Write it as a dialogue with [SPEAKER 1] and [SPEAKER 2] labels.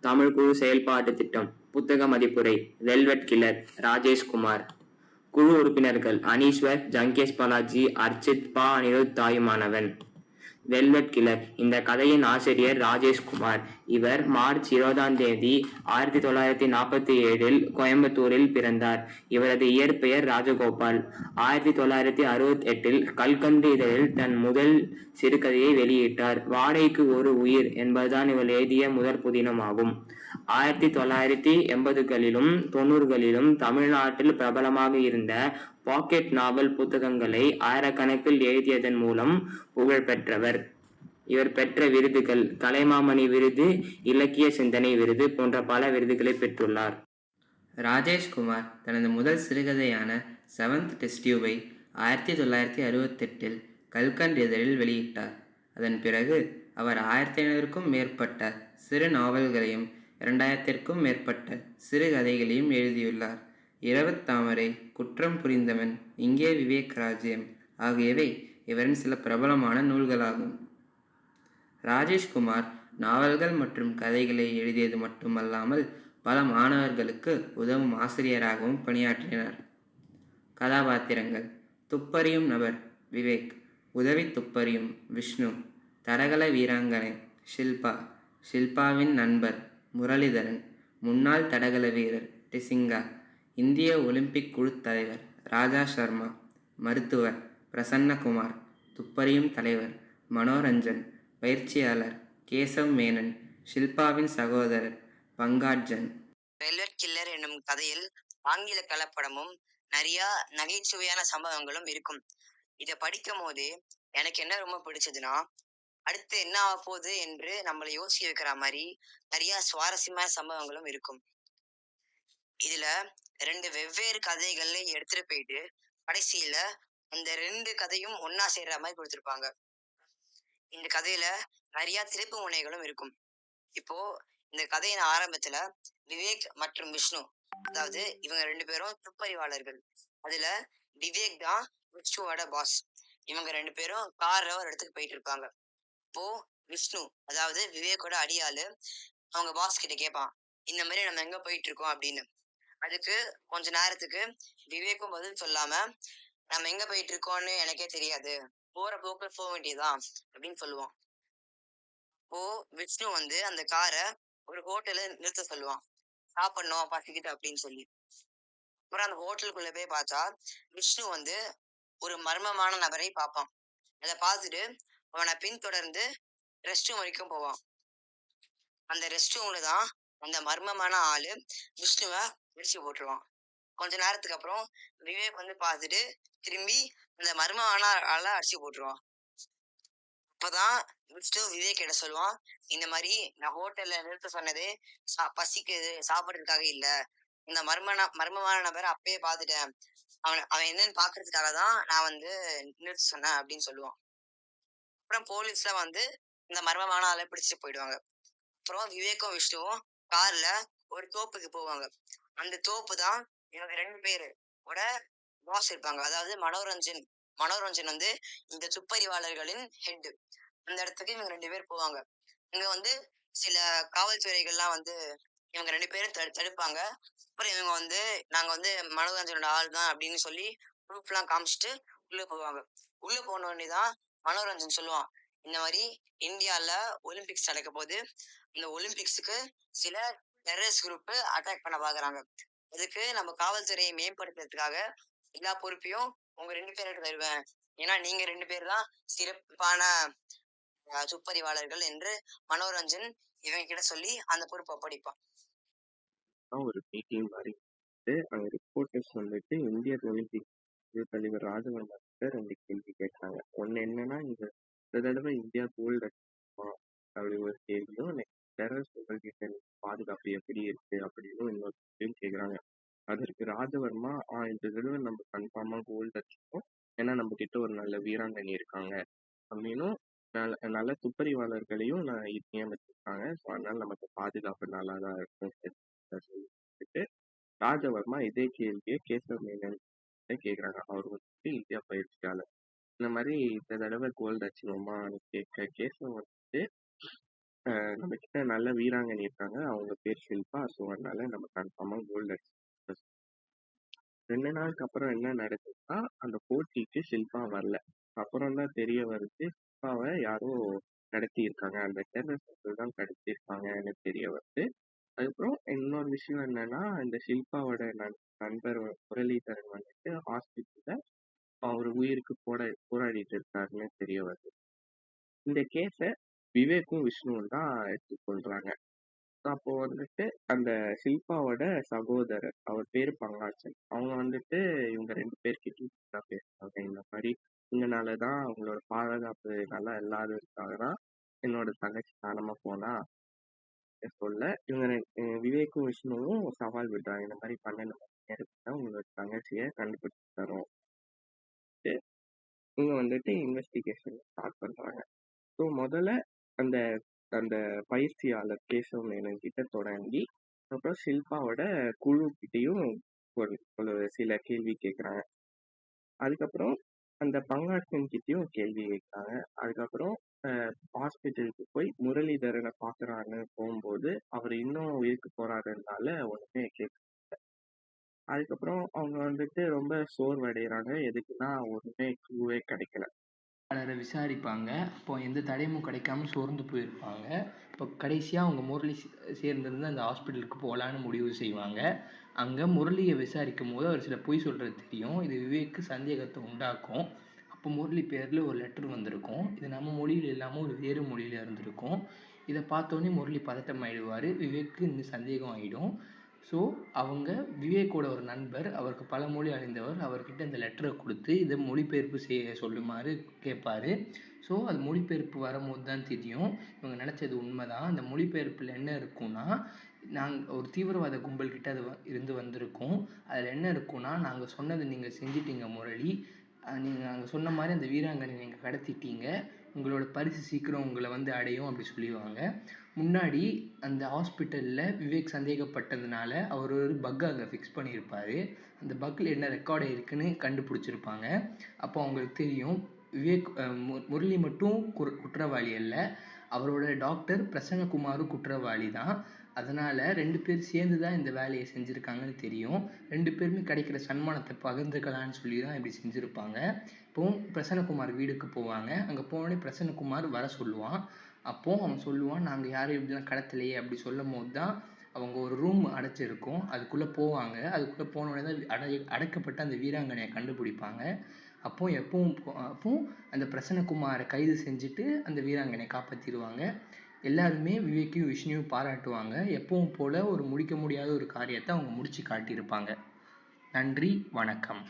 [SPEAKER 1] தமிழ் குழு செயல்பாட்டு திட்டம் புத்தக மதிப்புரை வெல்வெட் கில்லர் ராஜேஷ்குமார் குழு உறுப்பினர்கள் அனீஸ்வர் ஜங்கேஷ் பாலாஜி அர்ச்சித் பா. அனிருத் தாயுமானவன். வெல்வெட் கிளர் இந்த கதையின் ஆசிரியர் ராஜேஷ்குமார் இவர் மார்ச் இருபதாம் தேதி ஆயிரத்தி தொள்ளாயிரத்தி நாற்பத்தி ஏழில் கோயம்புத்தூரில் பிறந்தார். இவரது இயற்பெயர் ராஜகோபால். ஆயிரத்தி தொள்ளாயிரத்தி அறுபத்தி எட்டில் கல்கண்டு இதழில் தன் முதல் சிறுகதையை வெளியிட்டார். வாடகைக்கு ஒரு உயிர் என்பதுதான் இவர் எழுதிய முதற் புதினமாகும். ஆயிரத்தி தொள்ளாயிரத்தி எண்பதுகளிலும் தொண்ணூறுகளிலும் தமிழ்நாட்டில் பிரபலமாக இருந்த பாக்கெட் நாவல் புத்தகங்களை ஆயிரக்கணக்கில் எழுதியதன் மூலம் புகழ் பெற்றவர் இவர் பெற்ற விருதுகள் கலைமாமணி விருது இலக்கிய சிந்தனை விருது போன்ற பல விருதுகளை பெற்றுள்ளார்.
[SPEAKER 2] ராஜேஷ்குமார் தனது முதல் சிறுகதையான செவன்த் டெஸ்டியூவை ஆயிரத்தி தொள்ளாயிரத்தி அறுபத்தெட்டில் கல்கண்ட் இதழில் வெளியிட்டார். அதன் பிறகு அவர் ஆயிரத்தி ஐநூறுக்கும் மேற்பட்ட சிறு நாவல்களையும் இரண்டாயிரத்திற்கும் மேற்பட்ட சிறுகதைகளையும் எழுதியுள்ளார். இரவுத்தாமரை குற்றம் புரிந்தவன் இங்கே விவேக் ராஜ்யம் ஆகியவை இவரின் சில பிரபலமான நூல்களாகும். ராஜேஷ்குமார் நாவல்கள் மற்றும் கதைகளை எழுதியது மட்டுமல்லாமல் பல மாணவர்களுக்கு உதவும் ஆசிரியராகவும் பணியாற்றினார். கதாபாத்திரங்கள் துப்பறியும் நபர் விவேக் உதவி துப்பறியும் விஷ்ணு தடகள வீராங்கனை ஷில்பா ஷில்பாவின் நண்பர் முரளிதரன் முன்னாள் தடகள வீரர் டிசிங்கா இந்திய ஒலிம்பிக் குழு தலைவர் ராஜா சர்மா மருத்துவர் பிரசன்னகுமார் துப்பறியும் தலைவர் மனோரஞ்சன் பயிற்சியாளர் கேசவ் மேனன் ஷில்பாவின் சகோதரர் பங்காட்ஜன்.
[SPEAKER 3] வெல்வெட் கில்லர் என்னும் கதையில் ஆங்கில கலப்படமும் நிறைய நகைச்சுவையான சம்பவங்களும் இருக்கும். இதை படிக்கும் போது எனக்கு என்ன ரொம்ப பிடிச்சதுன்னா அடுத்து என்ன ஆக போகுது என்று நம்மளை யோசிக்க வைக்கிற மாதிரி நிறைய சுவாரஸ்யமான சம்பவங்களும் இருக்கும். இதுல ரெண்டு வெவ்வேறு கதைகள்ல எடுத்துட்டு போயிட்டு கடைசியில அந்த ரெண்டு கதையும் ஒன்னா சேர்ற மாதிரி கொடுத்துருப்பாங்க. இந்த கதையில நிறைய திருப்பு முனைகளும் இருக்கும். இப்போ இந்த கதையின் ஆரம்பத்துல விவேக் மற்றும் விஷ்ணு அதாவது இவங்க ரெண்டு பேரும் துப்பறிவாளர்கள். அதுல விவேக் தான் விஷ்ணுவோட பாஸ் இவங்க ரெண்டு பேரும் கார்ல ஒரு இடத்துக்கு போயிட்டு இருப்பாங்க. இப்போ விஷ்ணு அதாவது விவேக்கோட அடியாளு அவங்க பாஸ் கிட்ட கேட்பான் இந்த மாதிரி நம்ம எங்க போயிட்டு இருக்கோம்? அப்படின்னு. அதுக்கு கொஞ்ச நேரத்துக்கு விவேக்கும் பதில் சொல்லாம நம்ம எங்க போயிட்டு இருக்கோம்னு எனக்கே தெரியாது. போற போக்குல போக வேண்டியதுதான் அப்படின்னு சொல்லுவான். அப்போ விஷ்ணு வந்து அந்த காரை ஒரு ஹோட்டல்ல நிறுத்த சொல்லுவான். சாப்பிடணும் பசிக்கிட்டு அப்படின்னு சொல்லி. அப்புறம் அந்த ஹோட்டலுக்குள்ள போய் பார்த்தா விஷ்ணு வந்து ஒரு மர்மமான நபரை பார்ப்பான். அதை பார்த்துட்டு அவனை பின்தொடர்ந்து ரெஸ்ட் ரூம் வரைக்கும் போவான். அந்த ரெஸ்ட் ரூம்ல தான் அந்த மர்மமான ஆளு விஷ்ணுவை பிடிச்சு போட்டுருவான். கொஞ்ச நேரத்துக்கு அப்புறம் விவேக் வந்து பார்த்துட்டு திரும்பி அந்த மர்மமான ஆள அடிச்சு போட்டுருவான். அப்பதான் விஷ்ணு விவேக் கிட்ட சொல்லுவான் இந்த மாதிரி நான் ஹோட்டல்ல நிறுத்த சொன்னது சா- பசிக்குது சாப்பிடுறதுக்காக இல்ல. இந்த மர்மனா மர்மமான நபரை அப்பயே பார்த்துட்டேன். அவன் அவன் என்னன்னு பாக்குறதுக்காக தான் நான் வந்து நிறுத்த சொன்னேன் அப்படின்னு சொல்லுவான். அப்புறம் போலீஸ்ல வந்து இந்த மர்மமான ஆளை பிடிச்சிட்டு போயிடுவாங்க. அப்புறம் விவேக்கும் விஷ்ணுவும் கார்ல ஒரு தோப்புக்கு போவாங்க. அந்த தோப்பு தான் இவங்க ரெண்டு பேரு ஓட பாஸ் இருப்பாங்க. அதாவது மனோரஞ்சன். மனோரஞ்சன் வந்து இந்த துப்பறிவாளர்களின் ஹெட் அந்த இடத்துக்கு இவங்க ரெண்டு பேர் போவாங்க. இங்க வந்து சில காவல்துறைகள்லாம் வந்து இவங்க ரெண்டு பேரும் தடு தடுப்பாங்க. அப்புறம் இவங்க வந்து நாங்க வந்து மனோரஞ்சனோட ஆள் தான் அப்படின்னு சொல்லி ப்ரூஃப் எல்லாம் காமிச்சிட்டு உள்ள போவாங்க. உள்ள போன உடனே தான் மனோரஞ்சன் சொல்லுவான் இந்த மாதிரி இந்தியால ஒலிம்பிக்ஸ் நடக்க போது இந்த ஒலிம்பிக்ஸுக்கு சில டெரரிஸ்ட் குரூப் அட்டாக் பண்ண பாக்குறாங்க. அதுக்கு நம்ம காவல்துறையை மேம்படுத்துறதுக்காக எல்லா பொறுப்பையும் உங்க ரெண்டு பேர்கிட்ட தருவேன். ஏன்னா நீங்க ரெண்டு பேர் தான் சிறப்பான அஹ், துப்பறிவாளர்கள் என்று மனோரஞ்சன் இவங்க கிட்ட சொல்லி அந்த பொறுப்பை
[SPEAKER 4] படிப்பான் ஒரு மீட்டிங் மாதிரி அங்க ரிப்போர்ட்டர்ஸ் வந்துட்டு இந்திய ஒலிம்பிக் குழு தலைவர் ராஜவர்மா கிட்ட ரெண்டு கேள்வி கேட்குறாங்க ஒண்ணு என்னன்னா இந்த இந்த தடவை இந்தியா கோல்டு அடிக்குமா அப்படி ஒரு கேள்வியும் நெக்ஸ்ட் டெரரிஸ்ட் கிட்ட பாதுகாப்பு எப்படி இருக்கு அப்படின்னு இன்னொரு கேள்வியும் கேக்குறாங்க அதற்கு ராஜவர்மா இந்த தடவை நம்ம கன்ஃபார்மா கோல்டு அடிச்சிருக்கோம். ஏன்னா நம்ம கிட்ட ஒரு நல்ல வீராங்கனி இருக்காங்க. அப்படின்னும் நல்ல நல்ல துப்பறிவாளர்களையும் நான் நியமிச்சிருக்காங்க ஸோ அதனால நமக்கு பாதுகாப்பு நல்லா தான் இருக்கும் சொல்லிட்டு ராஜவர்மா இதே கேள்வியை கேசவ மேனன் கேட்குறாங்க அவர் வந்துட்டு இந்தியா பயிற்சியாளர்? இந்த மாதிரி இந்த தடவை கோல்டு அடிச்சிருவோமான்னு கேட்க கேசவ் வந்துட்டு நம்ம கிட்ட நல்ல வீராங்கனி இருக்காங்க. அவங்க பேர் ஷில்பா. ஸோ அதனால நம்ம கன்ஃபார்மாக கோல்டு அடிச்சு ரெண்டு நாளுக்கு அப்புறம் என்ன நடக்குதுன்னா அந்த போட்டிக்கு ஷில்பா வரல. அப்புறம் தான் தெரிய வருது ஷில்பாவை யாரோ நடத்தி இருக்காங்க அந்த டெரரிஸ்ட் தான் கடத்தியிருக்காங்கன்னு தெரிய வருது. அதுக்கப்புறம் இன்னொரு விஷயம் என்னன்னா இந்த ஷில்பாவோட நண் நண்பர் முரளிதரன் வந்துட்டு ஹாஸ்பிட்டல்ல அவர் உயிருக்கு போட போராடிட்டு இருக்காருன்னு தெரிய வருது. இந்த கேஸை விவேக்கும் விஷ்ணுவும் தான் எடுத்துக்கொள்றாங்க. அப்போ வந்துட்டு அந்த ஷில்பாவோட சகோதரர் அவர் பேரு பங்காச்சன் அவங்க வந்துட்டு இவங்க ரெண்டு பேர்கிட்டயும் தான் பேசுறாங்க இந்த மாதிரி இதனாலதான் அவங்களோட பாதுகாப்பு நல்லா இல்லாத இருக்காங்கன்னா என்னோட தங்கச்சி காணாம போனா? சொல்ல இவங்க ரெ- விவேக்கும் விஷ்ணுவும் சவால் விடுறாங்க. இந்த மாதிரி பன்னெண்டு மணி நேரத்துல உங்களோட தங்கச்சியை கண்டுபிடிச்சு தரோம். இவங்க வந்துட்டு இன்வெஸ்டிகேஷன் ஸ்டார்ட் பண்றாங்க. ஸோ முதல்ல அந்த அந்த பயிற்சியாளர் கேசவ மேனன் கிட்ட தொடங்கி அப்புறம் ஷில்பாவோட குழு கிட்டயும் ஒரு ஒரு சில கேள்வி கேட்குறாங்க அதுக்கப்புறம் அந்த பங்காட்டன் கிட்டையும் கேள்வி கேட்குறாங்க அதுக்கப்புறம் ஹாஸ்பிட்டலுக்கு போய் முரளிதரனை பார்க்கறான்னு போகும்போது அவர் இன்னும் உயிருக்கு போறாருனால ஒன்றுமே கேட்க அதுக்கப்புறம் அவங்க வந்துட்டு ரொம்ப சோர்வடைகிறாங்க எதுக்குன்னா ஒன்றுமே க்ளூவே கிடைக்கல.
[SPEAKER 5] பலரை விசாரிப்பாங்க. அப்போ எந்த தடையமும் கிடைக்காம சோர்ந்து போயிருப்பாங்க. இப்போ கடைசியாக அவங்க முரளி சேர்ந்திருந்து அந்த ஹாஸ்பிட்டலுக்கு போகலான்னு முடிவு செய்வாங்க. அங்கே முரளியை விசாரிக்கும் போது அவர் சில பொய் சொல்கிறது தெரியும். இது விவேக்கு சந்தேகத்தை உண்டாக்கும். அப்போ முரளி பேரில் ஒரு லெட்டர் வந்திருக்கும். இது நம்ம மொழியில் இல்லாமல் ஒரு வேறு மொழியில் இருந்திருக்கும். இதை பார்த்தோன்னே முரளி பதட்டம் ஆகிடுவார் விவேக்கு இன்னும் சந்தேகம் ஆகிடும் ஸோ அவங்க விவேக்கோட ஒரு நண்பர் அவருக்கு பல மொழி அறிந்தவர். அவர்கிட்ட இந்த லெட்டரை கொடுத்து இதை மொழிபெயர்ப்பு செய்ய சொல்லுமாறு கேட்பாரு ஸோ அது மொழிபெயர்ப்பு வரும்போது தான் தெரியும். இவங்க நினச்சது உண்மைதான். அந்த மொழிபெயர்ப்பில் என்ன இருக்கும்னா நாங்கள் ஒரு தீவிரவாத கும்பல் கிட்ட அது வ- இருந்து வந்திருக்கோம். அதில் என்ன இருக்கும்னா நாங்கள் சொன்னதை நீங்கள் செஞ்சிட்டீங்க முரளி. நீங்கள் நாங்கள் சொன்ன மாதிரி அந்த வீராங்கனை நீங்கள் கடத்திட்டீங்க. உங்களோட பரிசு சீக்கிரம் உங்களை வந்து அடையும் அப்படி சொல்லிடுவாங்க. முன்னாடி அந்த ஹாஸ்பிட்டலில் விவேக் சந்தேகப்பட்டதுனால அவர் ஒரு பக் அங்கே ஃபிக்ஸ் பண்ணியிருப்பார். அந்த பக்கில் என்ன ரெக்கார்டு இருக்குன்னு கண்டுபிடிச்சிருப்பாங்க. அப்போ அவங்களுக்கு தெரியும் விவேக் மு- முரளி மட்டும் குற- குற்றவாளி அல்ல. அவரோட டாக்டர் பிரசன்னகுமாரும் குற்றவாளி தான். அதனால் ரெண்டு பேர் சேர்ந்து தான் இந்த வேலையை செஞ்சுருக்காங்கன்னு தெரியும். ரெண்டு பேருமே கிடைக்கிற சன்மானத்தை பகிர்ந்துக்கலான்னு சொல்லி தான் இப்படி செஞ்சுருப்பாங்க. இப்போ பிரசன்னகுமார் வீடுக்கு போவாங்க. அங்கே போனோடனே பிரசன்னகுமார் வர சொல்லுவான். அப்போ அவன் சொல்லுவான் நாங்கள் யாரும் இப்படிலாம் கடத்தலையே அப்படி சொல்லும் போது தான் அவங்க ஒரு ரூம் அடைச்சிருக்கும். அதுக்குள்ளே போவாங்க. அதுக்குள்ளே போனோடனே தான் அடை அடைக்கப்பட்ட அந்த வீராங்கனையை கண்டுபிடிப்பாங்க. அப்போ எப்பவும் போ- அப்போ அந்த பிரசன்னகுமாரை கைது செஞ்சுட்டு அந்த வீராங்கனையை காப்பாற்றிடுவாங்க எல்லாருமே விவேக்கையும் விஷ்ணுவையும் பாராட்டுவாங்க. எப்பவும் போல ஒரு முடிக்க முடியாத ஒரு காரியத்தை அவங்க முடிச்சு காட்டியிருப்பாங்க. நன்றி வணக்கம்.